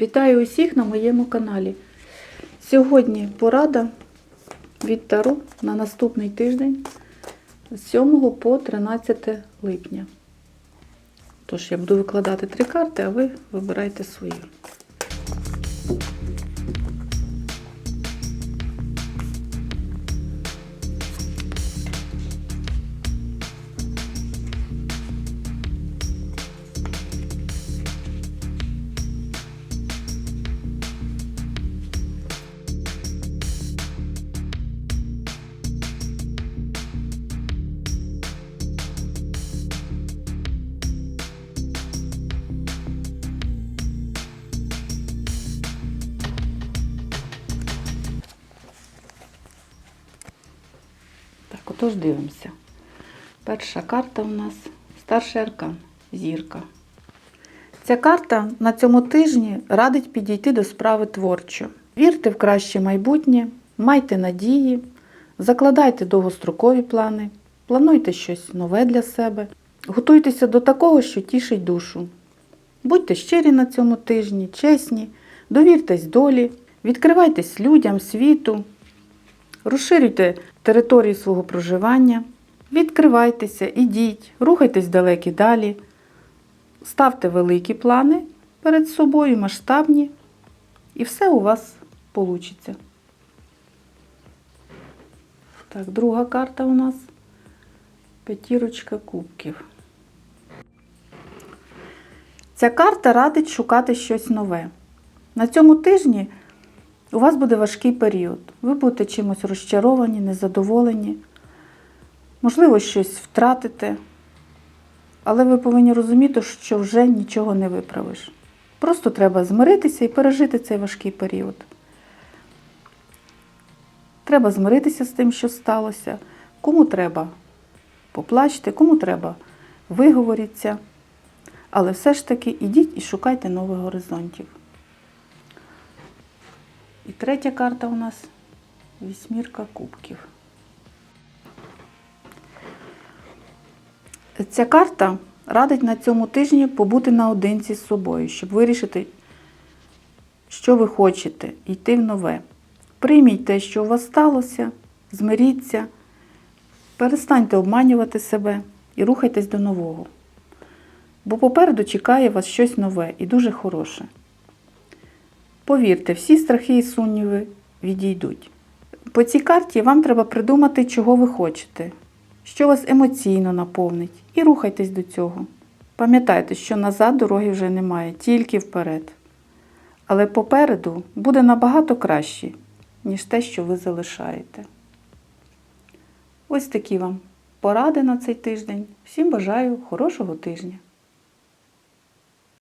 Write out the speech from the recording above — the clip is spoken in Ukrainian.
Вітаю усіх на моєму каналі. Сьогодні порада від Таро на наступний тиждень з 7 по 13 липня. Тож я буду викладати три карти, а ви вибирайте свою. Отож дивимося. Перша карта у нас старший аркан зірка. Ця карта на цьому тижні радить підійти до справи творчо. Вірте в краще майбутнє, майте надії, закладайте довгострокові плани, плануйте щось нове для себе, готуйтеся до такого, що тішить душу. Будьте щирі на цьому тижні, чесні, довіртесь долі, відкривайтесь людям, світу, розширюйте територію свого проживання, відкривайтеся, ідіть, рухайтесь далекі далі, ставте великі плани перед собою, масштабні, і все у вас вийде. Так, друга карта у нас п'ятірочка кубків. Ця карта радить шукати щось нове. На цьому тижні у вас буде важкий період. Ви будете чимось розчаровані, незадоволені, можливо, щось втратите, але ви повинні розуміти, що вже нічого не виправиш. Просто треба змиритися і пережити цей важкий період. Треба змиритися з тим, що сталося. Кому треба поплачте, кому треба виговоріться. Але все ж таки ідіть і шукайте нових горизонтів. І третя карта у нас вісьмірка кубків. Ця карта радить на цьому тижні побути наодинці з собою, щоб вирішити, що ви хочете, йти в нове. Прийміть те, що у вас сталося, змиріться, перестаньте обманювати себе і рухайтесь до нового. Бо попереду чекає вас щось нове і дуже хороше. Повірте, всі страхи і сумніви відійдуть. По цій карті вам треба придумати, чого ви хочете, що вас емоційно наповнить, і рухайтесь до цього. Пам'ятайте, що назад дороги вже немає, тільки вперед. Але попереду буде набагато краще, ніж те, що ви залишаєте. Ось такі вам поради на цей тиждень. Всім бажаю хорошого тижня!